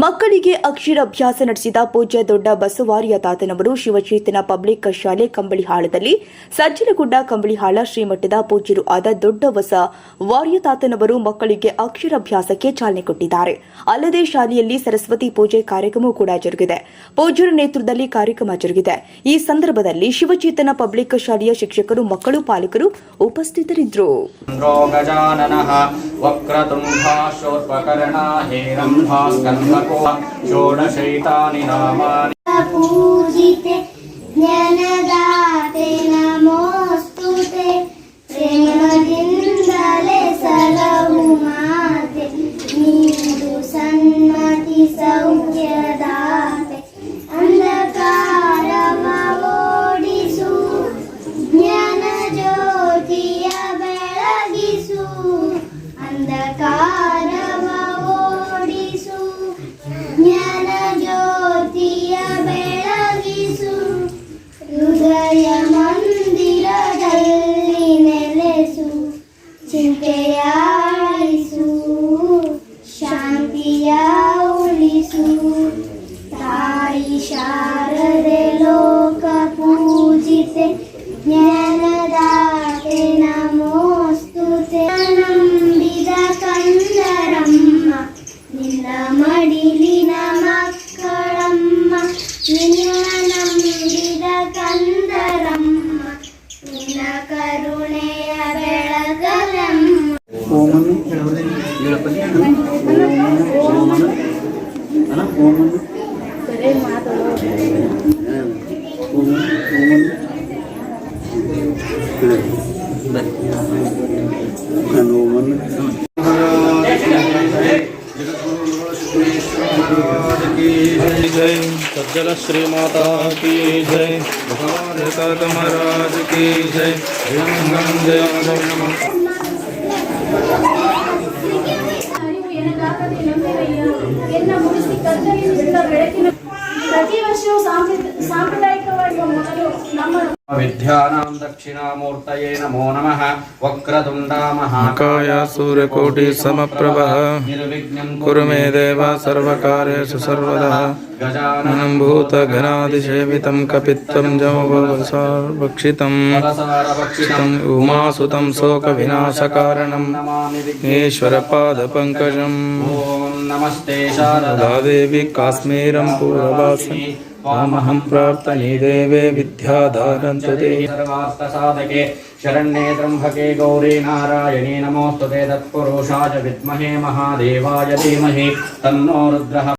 ಮಕ್ಕಳಿಗೆ ಅಕ್ಷರ ಅಭ್ಯಾಸ ನಡೆಸಿದ ಪೂಜ್ಯ ದೊಡ್ಡ ಬಸವಾರಿಯ ತಾತನವರು ಶಿವಚೇತನ ಪಬ್ಲಿಕ್ ಶಾಲೆ ಕಂಬಳಿಹಾಳದಲ್ಲಿ ಸಜ್ಜನಗುಡ್ಡ ಕಂಬಳಿಹಾಳ ಶ್ರೀಮಠದ ಪೂಜ್ಯರು ಆದ ದೊಡ್ಡ ಬಸ ವಾರ್ಯ ತಾತನವರು ಮಕ್ಕಳಿಗೆ ಅಕ್ಷರಾಭ್ಯಾಸಕ್ಕೆ ಚಾಲನೆ ಕೊಟ್ಟಿದ್ದಾರೆ. ಅಲ್ಲದೆ ಶಾಲೆಯಲ್ಲಿ ಸರಸ್ವತಿ ಪೂಜೆ ಕಾರ್ಯಕ್ರಮ ಕೂಡ ಜರುಗಿದೆ. ಪೂಜ್ಯರ ನೇತೃತ್ವದಲ್ಲಿ ಕಾರ್ಯಕ್ರಮ ಜರುಗಿದೆ. ಈ ಸಂದರ್ಭದಲ್ಲಿ ಶಿವಚೇತನ ಪಬ್ಲಿಕ್ ಶಾಲೆಯ ಶಿಕ್ಷಕರು, ಮಕ್ಕಳು, ಪಾಲಕರು ಉಪಸ್ಥಿತರಿದ್ದರು. वक्रतुण्डाशोर्पकर्णा हेरम्भा स्कन्धको षोडशैतानि नामानि पूजिते ज्ञानदाते God. ఓమను ఓమను ఓమను ఓమను ఓమను जय सज्जल श्री माता की जय भगवान तात महाराज की जय जय जय ಅರಿವು ಎನಗಾಗದೆ విద్యానాం దక్షిణామూర్తయే నమో నమ వక్రతుండా మహాకాయ సూర్యకోటి సమప్రభ నిర్విఘ్నం కురు మే దేవ సర్వకార్యేషు సర్వదా గజానం భూత ఘనాదిసేవితం కపిత్వం జమవసార్వక్షితం ఉమాసుతం శోక వినాశకారణం ఈశ్వర పాద పంకజం నమస్తే శారదాదేవి కాశ్మీరం పూర్వవాసి त्वामहं प्रार्थने देवे विद्याधारं ते। सर्वार्थसाधके शरण्ये त्र्यम्बके गौरी नारायणे नमोऽस्तु ते तत्पुरुषाय विद्महे महादेवाय धीमहि तन्नो रुद्रः